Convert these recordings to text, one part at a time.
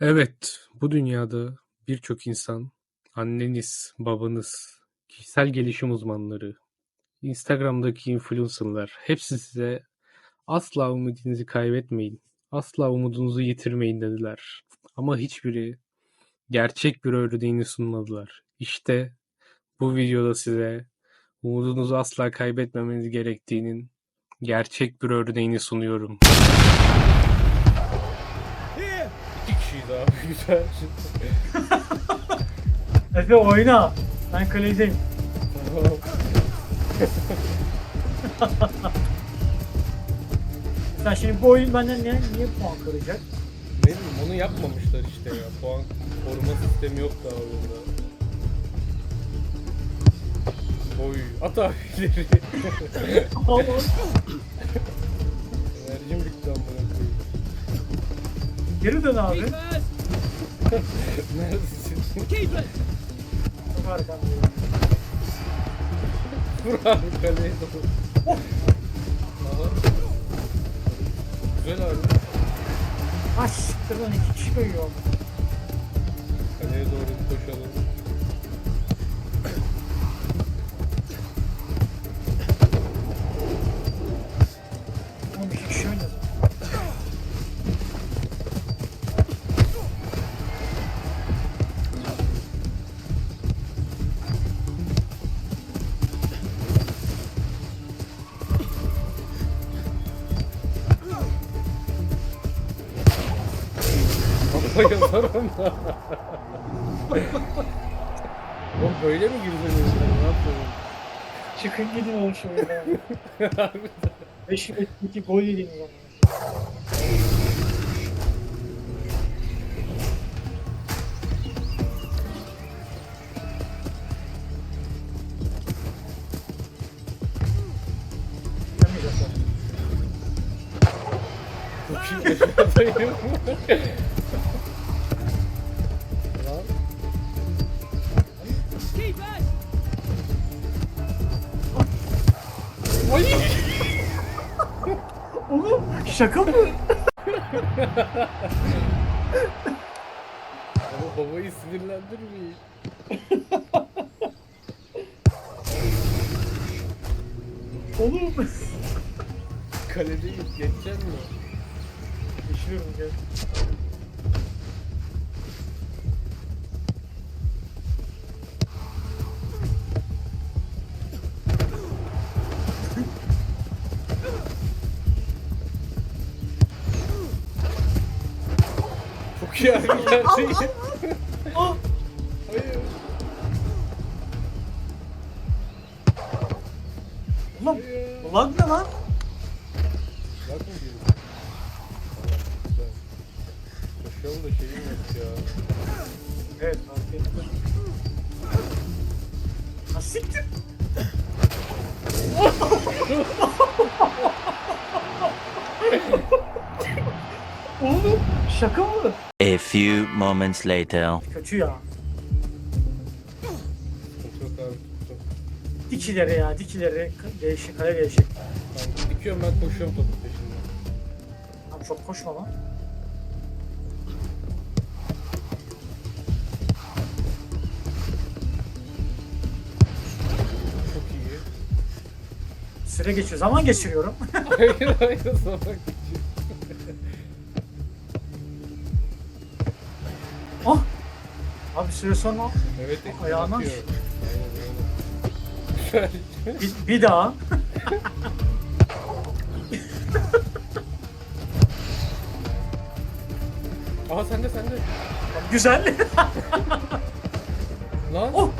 Evet, bu dünyada birçok insan, anneniz, babanız, kişisel gelişim uzmanları, Instagram'daki influencer'lar hepsi size asla umudinizi kaybetmeyin, asla umudunuzu yitirmeyin dediler. Ama hiçbiri gerçek bir örneğini sunmadılar. İşte bu videoda size umudunuzu asla kaybetmemeniz gerektiğinin gerçek bir örneğini sunuyorum. Kişiyiz abi güzel. Efe oyna. Ben kaledeyim. Sen şimdi bu oyun benden ne, niye puan kıracak? ne bileyim onu yapmamışlar işte ya. Puan koruma sistemi yok daha oyunda. Oy at abi ileri. Enerjim bitti amına. Geri dön abi. Neredesin? Çok arkandayım. Vur abi kaleye doğru. Aha. Güzel abi. Siktir lan iki kişi koyuyor. Kaleye doğru koşalım. Yazarım da. Oğlum böyle mi girdiniz? Ne yapıyorsun? Çıkın gidin oğlum şu oyuna. 5 metreki gol yediniz ama. Yapamayacaklar. Çok iyi şaka mı? Ama babayı sinirlendirmeyin. Oğlum. Kaledeyim, geçecek mi? Geçiyorum gel. Abi gerçeği. Ah! Hayır. Ulan Hayır. ulan ne lan? Bak mı güzel. Koşalım da şeyim yok ya. Evet fark ettim. Ha siktir. Oğlum şaka mı? A few moments later. Kötü ya. Sıkıntı yok abi tuttum. Dik ileri ya dik ileri. K- Değişik kale değişik. Tamam, dikiyorum ben koşuyorum topun peşinden. Abi çok koşma lan. Çok iyi. Süre geçiyor. Zaman geçiriyorum. hayır hayır zaman Abi süre sonra Evet Ayağına atıyor. aç. Güzel. bir, bir daha. Aha sende sende. Güzel. Lan. oh!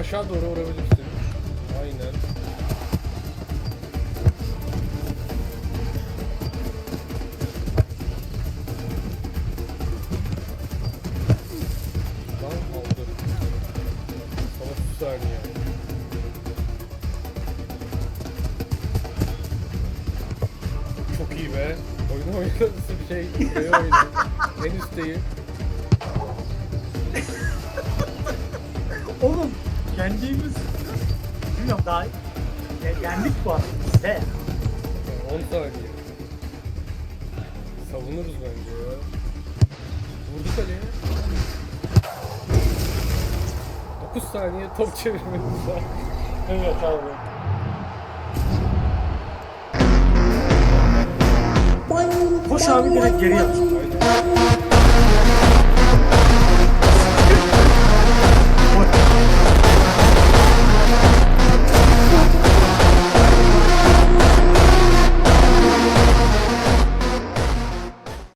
Aşağı doğru vurabilirsin. Aynen. Oyunu bir şey. Şey oyna. en üstteyim. Oğlum kendimiz bilmiyorum daha ya- yendik bu arada bizde. 10 saniye. Savunuruz bence ya. Vurdu kaleye. 9 saniye top çevirmemiz lazım. Evet abi. Koş abi direkt geri yat.